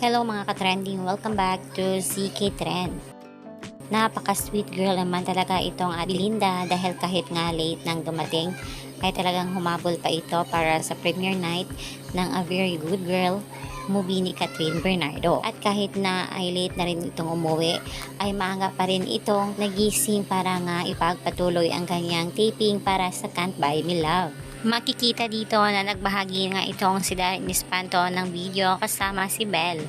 Hello mga ka-trending, welcome back to CK Trend. Napaka-sweet girl naman talaga itong Belinda dahil kahit nga late nang dumating ay talagang humabol pa ito para sa premiere night ng A Very Good Girl movie ni Catherine Bernardo. At kahit na ay late na rin itong umuwi, ay maaga pa rin itong nagising para nga ipagpatuloy ang kanyang taping para sa Can't Buy Me Love. Makikita dito na nagbahagi nga itong si Darren Espanto ng video kasama si Belle.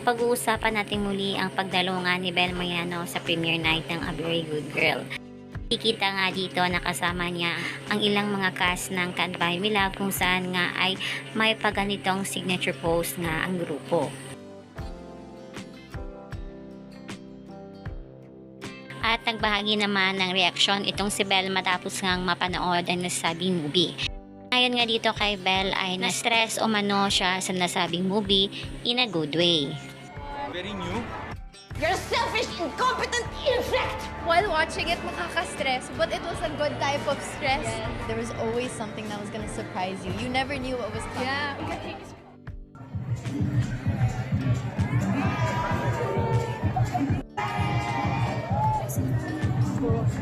Pag-uusapan natin muli ang pagdalungan ni Belle Mariano sa premiere night ng A Very Good Girl. Kikita nga dito na kasama niya ang ilang mga cast ng Can't Buy Me Love kung saan nga ay may paganitong signature pose nga ang grupo. At nagbahagi naman ng reaksyon itong si Belle matapos ngang mapanood ang nasabing movie. Ngayon nga dito kay Belle ay na-stress o mano siya sa nasabing movie in a good way. Very new. You're selfish, incompetent insect! While watching it, makaka-stress, but it was a good type of stress. There was always something that was gonna surprise you. You never knew what was coming. Yeah.